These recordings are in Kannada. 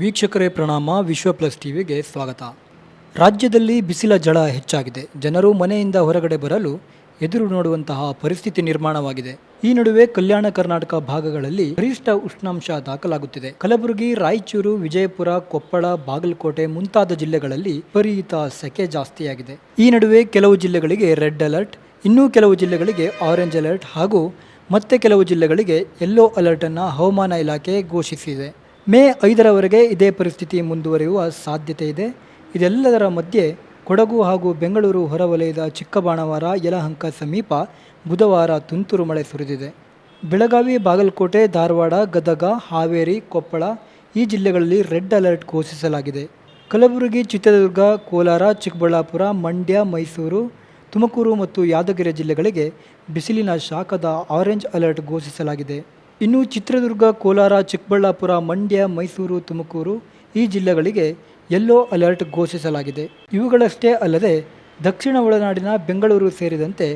ವೀಕ್ಷಕರೇ ಪ್ರಣಾಮ, ವಿಶ್ವ ಪ್ಲಸ್ ಟಿವಿಗೆ ಸ್ವಾಗತ. ರಾಜ್ಯದಲ್ಲಿ ಬಿಸಿಲ ಜಳ ಹೆಚ್ಚಾಗಿದೆ. ಜನರು ಮನೆಯಿಂದ ಹೊರಗಡೆ ಬರಲು ಎದುರು ನೋಡುವಂತಹ ಪರಿಸ್ಥಿತಿ ನಿರ್ಮಾಣವಾಗಿದೆ. ಈ ನಡುವೆ ಕಲ್ಯಾಣ ಕರ್ನಾಟಕ ಭಾಗಗಳಲ್ಲಿ ಗರಿಷ್ಠ ಉಷ್ಣಾಂಶ ದಾಖಲಾಗುತ್ತಿದೆ. ಕಲಬುರಗಿ, ರಾಯಚೂರು, ವಿಜಯಪುರ, ಕೊಪ್ಪಳ, ಬಾಗಲಕೋಟೆ ಮುಂತಾದ ಜಿಲ್ಲೆಗಳಲ್ಲಿ ವಿಪರೀತ ಸೆಕೆ ಜಾಸ್ತಿಯಾಗಿದೆ. ಈ ನಡುವೆ ಕೆಲವು ಜಿಲ್ಲೆಗಳಿಗೆ ರೆಡ್ ಅಲರ್ಟ್, ಇನ್ನೂ ಕೆಲವು ಜಿಲ್ಲೆಗಳಿಗೆ ಆರೆಂಜ್ ಅಲರ್ಟ್ ಹಾಗೂ ಮತ್ತೆ ಕೆಲವು ಜಿಲ್ಲೆಗಳಿಗೆ ಯೆಲ್ಲೋ ಅಲರ್ಟ್ ಅನ್ನು ಹವಾಮಾನ ಇಲಾಖೆ ಘೋಷಿಸಿದೆ. ಮೇ ಐದರವರೆಗೆ ಇದೇ ಪರಿಸ್ಥಿತಿ ಮುಂದುವರಿಯುವ ಸಾಧ್ಯತೆ ಇದೆ. ಇದೆಲ್ಲದರ ಮಧ್ಯೆ ಕೊಡಗು ಹಾಗೂ ಬೆಂಗಳೂರು ಹೊರವಲಯದ ಚಿಕ್ಕಬಾಣವಾರ ಯಲಹಂಕ ಸಮೀಪ ಬುಧವಾರ ತುಂತುರು ಮಳೆ ಸುರಿದಿದೆ. ಬೆಳಗಾವಿ, ಬಾಗಲಕೋಟೆ, ಧಾರವಾಡ, ಗದಗ, ಹಾವೇರಿ, ಕೊಪ್ಪಳ ಈ ಜಿಲ್ಲೆಗಳಲ್ಲಿ ರೆಡ್ ಅಲರ್ಟ್ ಘೋಷಿಸಲಾಗಿದೆ. ಕಲಬುರಗಿ, ಚಿತ್ರದುರ್ಗ, ಕೋಲಾರ, ಚಿಕ್ಕಬಳ್ಳಾಪುರ, ಮಂಡ್ಯ, ಮೈಸೂರು, ತುಮಕೂರು ಮತ್ತು ಯಾದಗಿರಿ ಜಿಲ್ಲೆಗಳಿಗೆ ಬಿಸಿಲಿನ ಶಾಖದ ಆರೆಂಜ್ ಅಲರ್ಟ್ ಘೋಷಿಸಲಾಗಿದೆ. ಇನ್ನು ಚಿತ್ರದುರ್ಗ, ಕೋಲಾರ, ಚಿಕ್ಕಬಳ್ಳಾಪುರ, ಮಂಡ್ಯ, ಮೈಸೂರು, ತುಮಕೂರು ಈ ಜಿಲ್ಲೆಗಳಿಗೆ ಯೆಲ್ಲೋ ಅಲರ್ಟ್ ಘೋಷಿಸಲಾಗಿದೆ. ಇವುಗಳಷ್ಟೇ ಅಲ್ಲದೆ ದಕ್ಷಿಣ ಒಳನಾಡಿನ ಬೆಂಗಳೂರು ಸೇರಿದಂತೆ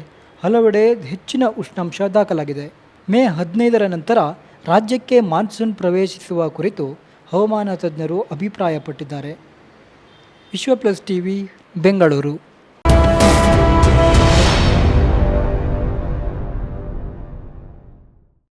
ಹಲವೆಡೆ ಹೆಚ್ಚಿನ ಉಷ್ಣಾಂಶ ದಾಖಲಾಗಿದೆ. ಮೇ ಹದಿನೈದರ ನಂತರ ರಾಜ್ಯಕ್ಕೆ ಮಾನ್ಸೂನ್ ಪ್ರವೇಶಿಸುವ ಕುರಿತು ಹವಾಮಾನ ತಜ್ಞರು ಅಭಿಪ್ರಾಯಪಟ್ಟಿದ್ದಾರೆ. ವಿಶ್ವ ಪ್ಲಸ್ ಟಿವಿ, ಬೆಂಗಳೂರು.